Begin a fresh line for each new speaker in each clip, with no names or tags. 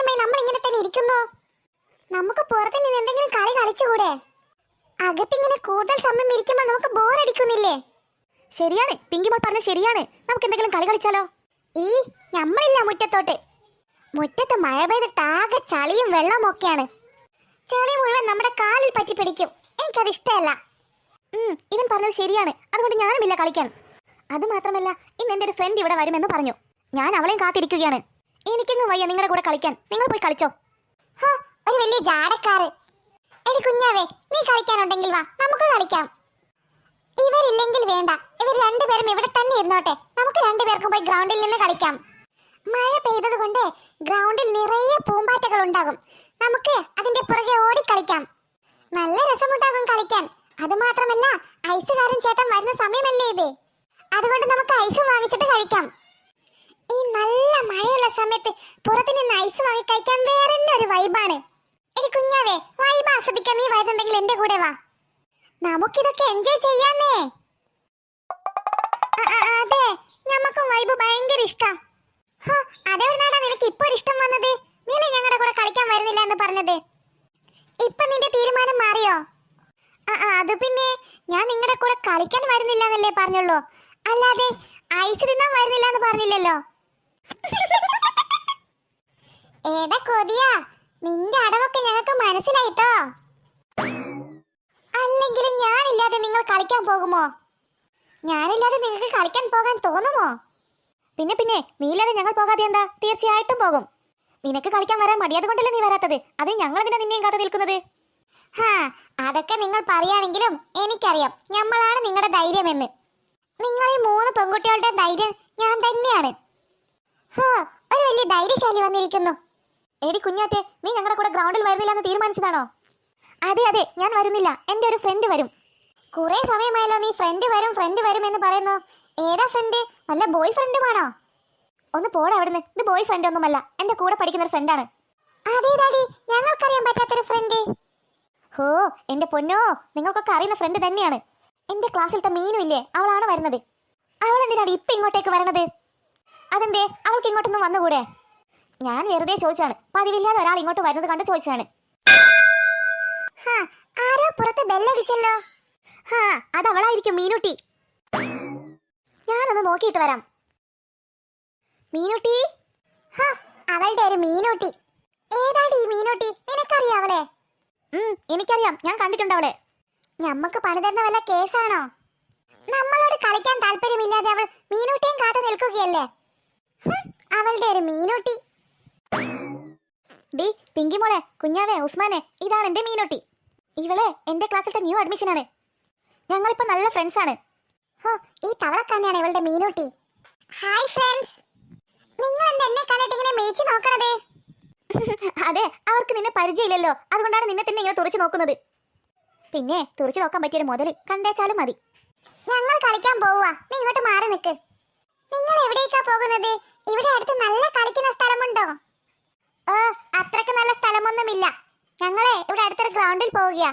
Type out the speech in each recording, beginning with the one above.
സമയമായി നമ്മൾ ഇങ്ങനെ തന്നെ ഇരിക്കുന്നു? നമുക്ക് പുറത്ത് നിന്ന് എന്തെങ്കിലും കളി കളിച്ചുകൂടെ? അകത്തിങ്ങനെ കൂടുതൽ സമയം ഇരിക്കുമ്പോൾ നമുക്ക് ബോറടിക്കുന്നില്ലേ
ശരിയാണ് പിങ്കിമോൾ പറഞ്ഞ ശരിയാണ്. നമുക്ക് എന്തെങ്കിലും കളി കളിച്ചാലോ?
ഈ നമ്മളില്ല മുറ്റത്തോട്ട്. മുറ്റത്ത് മഴ പെയ്തിട്ട് ആകെ ചളിയും വെള്ളവും ഒക്കെയാണ്. ചെളി മുഴുവൻ നമ്മുടെ കാലിൽ പറ്റി പിടിക്കും. എനിക്കത് ഇഷ്ടമല്ല.
ഇവൻ പറഞ്ഞത് ശരിയാണ്. അതുകൊണ്ട് ഞാനുമില്ല കളിക്കാൻ. അത് മാത്രമല്ല ഇന്ന് എന്റെ ഒരു ഫ്രണ്ട് ഇവിടെ വരുമെന്ന് പറഞ്ഞു. ഞാൻ അവളെയും കാത്തിരിക്കുകയാണ്. എനിക്കെങ്ങും വയ്യ നിങ്ങളുടെ കൂടെ കളിക്കാൻ. നിങ്ങൾ പോയി കളിച്ചോ.
ഒരു വലിയ ജാടക്കാറ് എടി കുഞ്ഞാവേ നീ കളിക്കാനുണ്ടെങ്കിൽ വാ നമുക്ക് കളിക്കാം. ഇവരില്ലെങ്കിൽ വേണ്ട. ഇവർ രണ്ടുപേരും ഇവിടെ തന്നെ ഇരുന്നോട്ടെ. നമുക്ക് രണ്ടുപേർക്കും പോയി ഗ്രൗണ്ടിൽ നിന്ന് കളിക്കാം. മഴ പെയ്തത് കൊണ്ട് ഗ്രൗണ്ടിൽ നിറയെ പൂമ്പാറ്റകൾ ഉണ്ടാകും. നമുക്ക് അതിന്റെ പുറകെ ഓടി കളിക്കാം. നല്ല രസമുണ്ടാകും കളിക്കാൻ. അത് മാത്രമല്ല ഐസുകാരൻ ചേട്ടൻ വരുന്ന സമയമല്ലേ ഇത്? അതുകൊണ്ട് നമുക്ക് ഐസ് വാങ്ങിച്ചിട്ട് കഴിക്കാം. ഈ നല്ല മഴയുള്ള സമയത്ത് പുറത്ത് നിന്ന് ഐസ് വാങ്ങി കഴിക്കാൻ വേറെ ഒരു വൈബാണ് എടി കുഞ്ഞാവേ വൈബ് ആസ്വദിക്കാൻ നീ വരുന്നുണ്ടെങ്കിൽ എന്റെ കൂടെ വാ. നമുക്കിതൊക്കെ എൻജോയ് ചെയ്യാന്നേ. അതെ നമുക്കും വൈബ് ഭയങ്കര ഇഷ്ടാ. അതെവിടുന്നാടാ നിനക്ക് ഇപ്പൊ ഇഷ്ടം വന്നത്? നീല ഞങ്ങളുടെ കൂടെ കളിക്കാൻ വരുന്നില്ല എന്ന് പറഞ്ഞത്. ഇപ്പൊ നിന്റെ തീരുമാനം മാറിയോ? അത് പിന്നെ ഞാൻ നിങ്ങളുടെ കൂടെ കളിക്കാൻ വരുന്നില്ല എന്നല്ലേ പറഞ്ഞുള്ളൂ. അല്ലാതെ ഐസ് തിന്നാൻ വരുന്നില്ല എന്ന് പറഞ്ഞില്ലല്ലോ. ഏടാ കൊതിയ. നിന്റെ അടവൊക്കെ ഞങ്ങൾക്ക് മനസ്സിലായിട്ടോ? അല്ലെങ്കിലും ഞാനില്ലാതെ നിങ്ങൾ കളിക്കാൻ പോകുമോ? ഞാനില്ലാതെ നിങ്ങൾക്ക് കളിക്കാൻ പോകാൻ തോന്നുമോ?
പിന്നെ പിന്നെ നീയില്ലാതെ ഞങ്ങൾ പോകാതെ എന്താ? തീർച്ചയായിട്ടും പോകും. നിനക്ക് കളിക്കാൻ വരാൻ മടിയാതെ കൊണ്ടല്ലേ നീ വരാത്തത്? അത് ഞങ്ങൾ എന്തിനാ നിന്നെയും കാത്തു നിൽക്കുന്നത്?
ഹാ അതൊക്കെ നിങ്ങൾ പറയുകയാണെങ്കിലും എനിക്കറിയാം. ഞമ്മളാണ് നിങ്ങളുടെ ധൈര്യമെന്ന്. നിങ്ങൾ ഈ മൂന്ന് പെൺകുട്ടികളുടെ ധൈര്യം ഞാൻ തന്നെയാണ്. ഒരു വലിയ ധൈര്യശാലി വന്നിരിക്കുന്നു.
എടി കുഞ്ഞാത്തെ നീ ഞങ്ങളുടെ കൂടെ ഗ്രൗണ്ടിൽ വരുന്നില്ല എന്ന് തീരുമാനിച്ചതാണോ? അതെ അതെ ഞാൻ വരുന്നില്ല. എന്റെ ഒരു ഫ്രണ്ട് വരും.
കുറെ സമയമായല്ലോ നീ ഫ്രണ്ട് വരും ഫ്രണ്ട് വരും എന്ന് പറയുന്നു. ഏതാ ഫ്രണ്ട് വല്ല ബോയ് ഫ്രണ്ടുമാണോ
ഒന്ന് പോടാ അവിടുന്ന്. ഇത് ബോയ് ഫ്രണ്ട് ഒന്നുമല്ല എന്റെ കൂടെ പഠിക്കുന്ന ഒരു ഫ്രണ്ടാണ്
അതേതാടി ഞങ്ങൾക്കറിയാൻ പറ്റാത്തൊരു ഫ്രണ്ട്
ഹോ എന്റെ പൊന്നോ നിങ്ങൾക്കൊക്കെ അറിയുന്ന ഫ്രണ്ട് തന്നെയാണ്. എന്റെ ക്ലാസ്സിലത്തെ മീനും ഇല്ലേ അവളാണ് വരുന്നത്? അവൾ എന്തിനാണ് ഇപ്പം ഇങ്ങോട്ടേക്ക് വരണത്? അതെന്തേ? അവൾക്ക് ഇങ്ങോട്ടൊന്നും വന്നുകൂടെ? ഞാൻ വെറുതെ ചോദിച്ചാണ് പതിവില്ലാതെ ഒരാൾ ഇങ്ങോട്ട് വരുന്നത് കണ്ട് ചോദിച്ചാണ്
ആരോ പുറത്ത് ബെല്ലടിച്ചല്ലോ.
ഹാ അത് അവളായിരിക്കും മീനുട്ടി. ഞാനൊന്ന് നോക്കിയിട്ട് വരാം. മീനുട്ടി?
ഹാ അവളുടെ ഒരു മീനുട്ടി. ഏതാണ്ട് ഈ മീനുട്ടി? നിനക്കറിയാം അവളെ?
എനിക്കറിയാം. ഞാൻ കണ്ടിട്ടുണ്ട് അവളെ.
ഞമ്മക്ക് പണി തരുന്ന വല്ല കേസാണോ? നമ്മളോട് കളിക്കാൻ താല്പര്യമില്ലാതെ അവൾ മീനൂട്ടിയും കാത്തു നിൽക്കുകയല്ലേ? അവളുടെ ഒരു മീനൂട്ടി.
ഡി പിങ്കി മോളെ കുഞ്ഞാവേ ഉസ്മാനെ ഇതാണ് എന്റെ മീനോട്ടി. ഇവളെ എന്റെ ക്ലാസ്സിലത്തെ ന്യൂ അഡ്മിഷൻ അഡ്മിഷനാണ് ഞങ്ങളിപ്പോ നല്ല ഫ്രണ്ട്സ് ആണ്.
ഹോ ഈ തവളക്കണ്ണിയാണ് ഇവളുടെ മീനൂട്ടി. ഹായ് ഫ്രണ്ട്സ് നിങ്ങൾ എന്താ എന്നെ കണ്ടിട്ട് ഇങ്ങനെ മേച്ച് നോക്കണത്?
അതെ അവർക്ക് നിന്നെ പരിചയമില്ലല്ലോ. അതുകൊണ്ടാണ് നിന്നെ തന്നെ ഇങ്ങനെ തുറച്ചു നോക്കുന്നത്. പിന്നെ തുറച്ചു നോക്കാൻ പറ്റിയൊരു മുതൽ കണ്ടേച്ചാലും മതി.
ഞങ്ങൾ കളിക്കാൻ പോവുക നീ ഇങ്ങോട്ട് മാറി നിൽക്ക് നിങ്ങൾ എവിടേക്കാ പോകുന്നത്? ഇവിടെ അടുത്ത് നല്ല കളിക്കുന്ന സ്ഥലമുണ്ടോ? ഓ അത്രയ്ക്ക് നല്ല സ്ഥലമൊന്നുമില്ല. ഞങ്ങളെ ഇവിടെ അടുത്തൊരു ഗ്രൗണ്ടിൽ പോവുകയാ.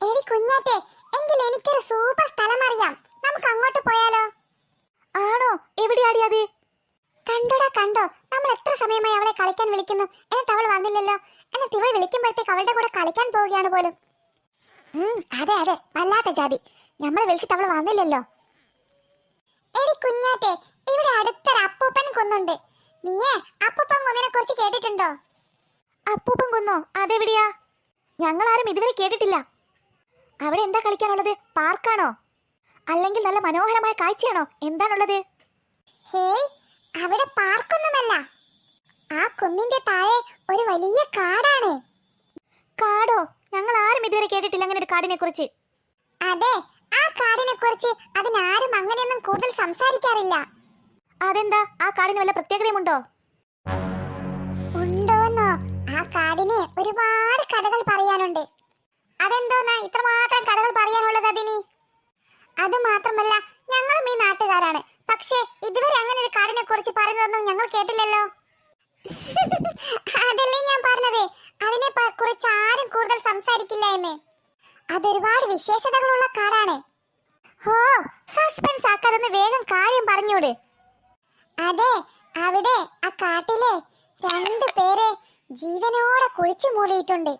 എടി കുഞ്ഞാറ്റെ എങ്കിൽ എനിക്കൊരു സൂപ്പർ സ്ഥലം അറിയാം നമുക്ക് അങ്ങോട്ട് പോയാലോ?
ആണോ? എവിടെയാടി അത്?
കണ്ടോടാ കണ്ടോ. നമ്മൾ എത്ര സമയമായി അവളെ കളിക്കാൻ വിളിക്കുന്നു? എന്നിട്ട് അവൾ വന്നില്ലല്ലോ? എന്നിട്ട് ഇവൾ വിളിക്കുമ്പോഴത്തേക്ക് അവളുടെ കൂടെ കളിക്കാൻ പോവുകയാണ് പോലും. അതെ അതെ. വല്ലാത്ത ജാതി. നമ്മളെ വിളിച്ചിട്ട് അവൾ വന്നില്ലല്ലോ. എടി കുഞ്ഞാറ്റെ ഇവിടെ അടുത്തൊരു അപ്പൂപ്പൻ കുന്നുണ്ട്. നീയേ അപ്പൂപ്പൻ കുന്നിനെ കുറിച്ച് കേട്ടിട്ടുണ്ടോ?
അപ്പൂപ്പൻ കൊന്നോ? അതെവിടെയാ? ഞങ്ങൾ ആരും ഇതുവരെ കേട്ടിട്ടില്ല. അവിടെ എന്താ കളിക്കാനുള്ളത്? പാർക്കാണോ? അല്ലെങ്കിൽ നല്ല മനോഹരമായ കാഴ്ചയാണോ? എന്താണുള്ളത്?
ഹേയ് അവിടെ പാർക്കൊന്നുമല്ല. ആ കുന്നിന്റെ താഴെ ഒരു വലിയ കാടാണ്.
കാടോ? ഞങ്ങൾ ആരും ഇതുവരെ കേട്ടിട്ടില്ല അങ്ങനെ ഒരു കാടിനെ കുറിച്ച്
അതെ ആ കാടിനെ കുറിച്ച് അതിനാരും അങ്ങനെയൊന്നും കൂടുതൽ സംസാരിക്കാറില്ല.
അതെന്താ? ആ കാടിന് വല്ല പ്രത്യേകതയുമുണ്ടോ?
ഉണ്ടോന്നോ? ആ കാടിന് ഒരുപാട് കഥകൾ പറയാനുണ്ട്. അതെന്തോന്നാ? ഇത്രമാത്രം കഥകൾ പറയാനുള്ളത് അതിനി? അത് മാത്രമല്ല ഞങ്ങളും ഈ നാട്ടുകാരാണ്. പക്ഷേ ഇതുവരെ അങ്ങനെ ഒരു കാടിനെ കുറിച്ച് പറയുന്നതൊന്നും ഞങ്ങൾ കേട്ടില്ലല്ലോ. അതല്ലേ ഞാൻ പറഞ്ഞത്. അതിനെ കുറിച്ച് ആരും കൂടുതൽ സംസാരിക്കില്ല എന്ന്. അതൊരുപാട് വിശേഷതകളുള്ള കാറാണ്
ഹോ സസ്പെൻസ് ആക്കാതെന്ന് വേഗം കാര്യം പറഞ്ഞോട്.
അതെ അവിടെ ആ കാട്ടിലെ രണ്ട് പേരെ ജീവനോടെ കുഴിച്ചു മൂടിയിട്ടുണ്ട്.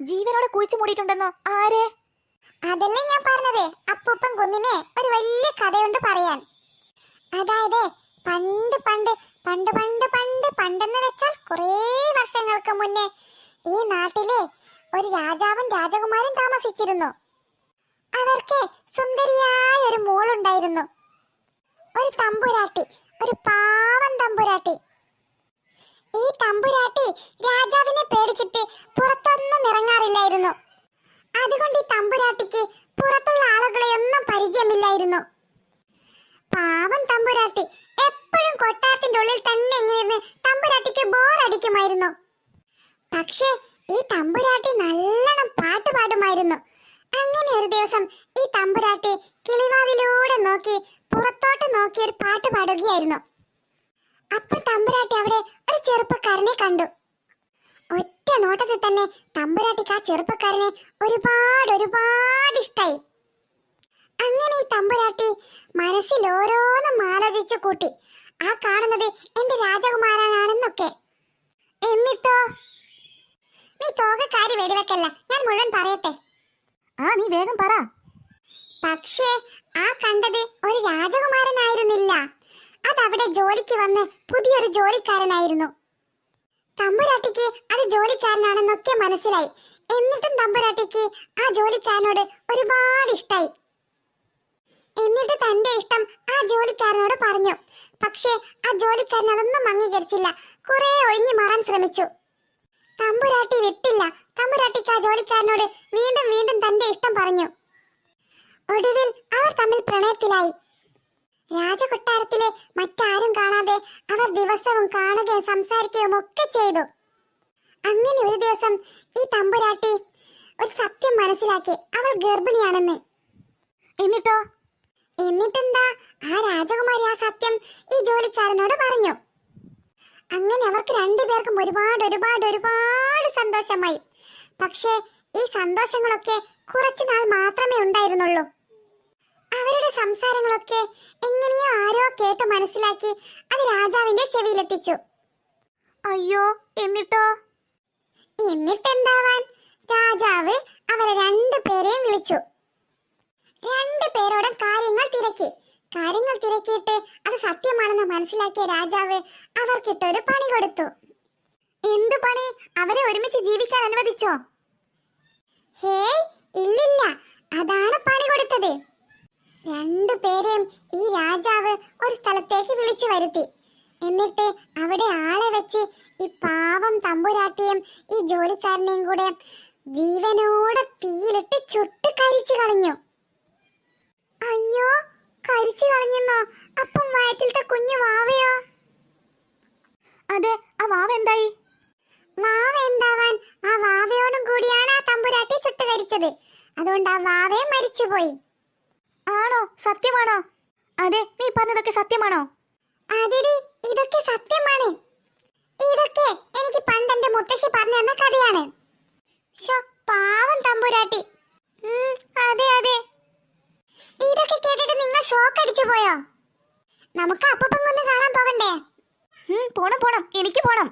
ജീവനോടെ കുഴിച്ചു മൂടിയിട്ടുണ്ടെന്നോ? ആരെ?
അതല്ലേ ഞാൻ പറഞ്ഞത്. അപ്പൂപ്പൻ കുന്നിനെ ഒരു വലിയ കഥയുണ്ട് പറയാൻ. അതായത് പണ്ട് പണ്ട് പണ്ട് പണ്ട് പണ്ട് പണ്ടെന്ന് വെച്ചാൽ കുറേ വർഷങ്ങൾക്ക് മുന്നേ ഈ നാട്ടിലെ ഒരു രാജാവും രാജകുമാരും താമസിച്ചിരുന്നു. അവർക്ക് സുന്ദരിയായ ഒരു മോളുണ്ടായിരുന്നു. ഒരു തമ്പുരാട്ടി ഒരു പാവം തമ്പുരാട്ടി. ഈ തമ്പുരാട്ടി രാജാവിനെ പേടിച്ചിട്ട് പുറത്തൊന്നും ഇറങ്ങാറില്ലായിരുന്നു. അതുകൊണ്ട് ഈ തമ്പുരാട്ടിക്ക് പുറത്തുള്ള ആളുകളെ ഒന്നും പരിചയമില്ലായിരുന്നു. പാവം തമ്പുരാട്ടി എപ്പോഴും കൊട്ടാരത്തിന്റെ ഉള്ളിൽ തന്നെ ഇങ്ങനെ ഇരുന്ന് തമ്പുരാട്ടിക്ക് ബോറടിക്കുമായിരുന്നു പക്ഷേ പാട്ട് പാടുമായിരുന്നു അങ്ങനെ ഒരു ദിവസം ഈ തമ്പുരാട്ടി കിളിവാതിലൂടെ നോക്കി പുറത്തോട്ട് നോക്കി ഒരു പാട്ട് പാടുകയായിരുന്നു. അപ്പൊ തമ്പുരാട്ടി അവിടെ ഒരു ചെറുപ്പക്കാരനെ കണ്ടു. ഒറ്റ നോട്ടത്തിൽ തന്നെ തമ്പുരാട്ടിക്ക് ആ ചെറുപ്പക്കാരനെ ഒരുപാട് ഒരുപാട് ഇഷ്ടായി. അങ്ങനെ ഈ തമ്പുരാട്ടി മനസ്സിൽ ഓരോന്നും ആലോചിച്ചു കൂട്ടി. ആ കാണുന്നത് എന്റെ രാജകുമാരനാണെന്നൊക്കെ. എന്നിട്ടോ? നീ തോകക്കാരി വെടിവെക്കല്ല. ഞാൻ മുഴുവൻ പറയട്ടെ.
ആ നീ വേഗം പറ.
പക്ഷേ ആ കണ്ടത് ഒരു രാജകുമാരനായിരുന്നില്ല. അതവിടെ ജോലിക്ക് വന്ന് പുതിയൊരു ജോലിക്കാരനായിരുന്നു. തമ്പുരാട്ടിക്ക് അത് ജോലിക്കാരനാണെന്നൊക്കെ മനസ്സിലായി. എന്നിട്ടും തമ്പുരാട്ടിക്ക് ആ ജോലിക്കാരനോട് ഒരുപാട് ഇഷ്ടായി. എന്നിട്ട് തന്റെ ഇഷ്ടം ആ ജോലിക്കാരനോട് പറഞ്ഞു. പക്ഷേ ആ ജോലിക്കാരൻ അതൊന്നും അംഗീകരിച്ചില്ല. കുറെ ഒഴിഞ്ഞു മാറാൻ ശ്രമിച്ചു. തമ്പുരാട്ടി വിട്ടില്ല. തമ്പുരാട്ടിക്ക് ആ ജോലിക്കാരനോട് വീണ്ടും വീണ്ടും തന്റെ ഇഷ്ടം പറഞ്ഞു. ഒടുവിൽ അവർ തമ്മിൽ പ്രണയത്തിലായി. രാജകൊട്ടാരത്തിലെ മറ്റാരും കാണാതെ അവർ ദിവസവും കാണുകയും സംസാരിക്കുകയും ഒക്കെ ചെയ്തു. അങ്ങനെ ഒരു ദിവസം ഈ തമ്പുരാട്ടി ഒരു സത്യം മനസ്സിലാക്കി. അവൾ ഗർഭിണിയാണെന്ന്.
എന്നിട്ടോ?
എന്നിട്ടെന്താ? ആ രാജകുമാരി ആ സത്യം ഈ ജോലിക്കാരനോട് പറഞ്ഞു. അങ്ങനെ അവർക്ക് രണ്ടുപേർക്കും ഒരുപാട് ഒരുപാട് ഒരുപാട് സന്തോഷമായി. പക്ഷേ ഈ സന്തോഷങ്ങളൊക്കെ കുറച്ചു നാൾ മാത്രമേ ഉണ്ടായിരുന്നുള്ളൂ. അവരുടെ സംസാരങ്ങളൊക്കെ എങ്ങനെയോ ആരോ കേട്ട് മനസ്സിലാക്കി അത് രാജാവിന്റെ ചെവിയിലെത്തിച്ചു.
അയ്യോ എന്നിട്ടോ?
എന്നിട്ടെന്താവാൻ? രാജാവ് അവരെ രണ്ടുപേരെയും വിളിച്ചു. രണ്ടു പേരോടും കാര്യങ്ങൾ തിരക്കി. കാര്യങ്ങൾ തിരക്കിയിട്ട് അത് സത്യമാണെന്ന് മനസ്സിലാക്കിയ രാജാവ് അവർക്കിട്ടൊരു പണി കൊടുത്തു എന്തു പണി അവരെ ഒരുമിച്ച് ജീവിക്കാൻ ഹേ ഇല്ലില്ല. അതാണ് പണി കൊടുത്തത്. രണ്ടു പേരെയും ഈ രാജാവ് ഒരു സ്ഥലത്തേക്ക് വിളിച്ചു വരുത്തി. എന്നിട്ട് അവിടെ ആളെ വെച്ച് ഈ പാവം തമ്പുരാട്ടിയും ഈ ജോലിക്കാരനെയും കൂടെ ജീവനോടെ തീയിലിട്ട് ചുട്ട് കരിച്ചു കളഞ്ഞു. അയ്യോ കരിച്ചു കളഞ്ഞെന്നോ? അപ്പം വയറ്റിലത്തെ കുഞ്ഞു വാവയോ?
അതെ ആ വാവ എന്തായി
വാവ എന്താവാൻ ആ വാവയോടും കൂടിയാണ് ആ തമ്പുരാട്ടി ചുട്ട് കരിച്ചത്. അതുകൊണ്ട് ആ വാവയെ മരിച്ചുപോയി.
ആണോ? സത്യമാണോ? അതെ നീ പറഞ്ഞതൊക്കെ സത്യമാണോ?
അതെടി ഇതൊക്കെ സത്യമാണ്. ഇതൊക്കെ എനിക്ക് പണ്ട് എന്റെ മുത്തശ്ശി പറഞ്ഞു തന്ന കഥയാണ്. ശോ, പാവം തമ്പുരാട്ടി. അതെ അതെ. ഇതൊക്കെ കേട്ടിട്ട് നിങ്ങൾ ഷോക്ക് അടിച്ചു പോയോ? നമുക്ക് അപ്പൂപ്പൻ കാണാൻ പോകണ്ടേ?
പോണം പോണം. എനിക്ക് പോണം.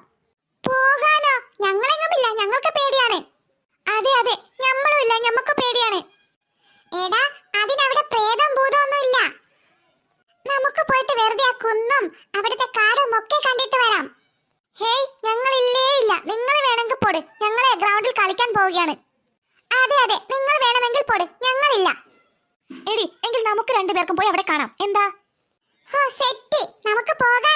പോകാനോ ഞങ്ങളെങ്ങുമില്ല ഞങ്ങൾക്ക് പേടിയാണ്. അതെ അതെ ഞമ്മളുമില്ല ഞമ്മക്ക് പേടിയാണ്. എടാ അതിനവിടെ പ്രേതം ഭൂതമൊന്നും ഇല്ല. നമുക്ക് പോയിട്ട് വെറുതെ ആ കുന്നും അവിടുത്തെ കാടും ഒക്കെ കണ്ടിട്ട് വരാം. ഹേയ് ഞങ്ങൾ ഇല്ലേ. നിങ്ങൾ വേണമെങ്കിൽ പോട്. ഞങ്ങളെ ഗ്രൗണ്ടിൽ കളിക്കാൻ പോവുകയാണ്. അതെ അതെ നിങ്ങൾ വേണമെങ്കിൽ പോട്. ഞങ്ങളില്ല.
എടി എങ്കിൽ നമുക്ക് രണ്ടുപേർക്കും പോയി അവിടെ കാണാം. എന്താ?
ഹോ സെറ്റ്. നമുക്ക് പോകാം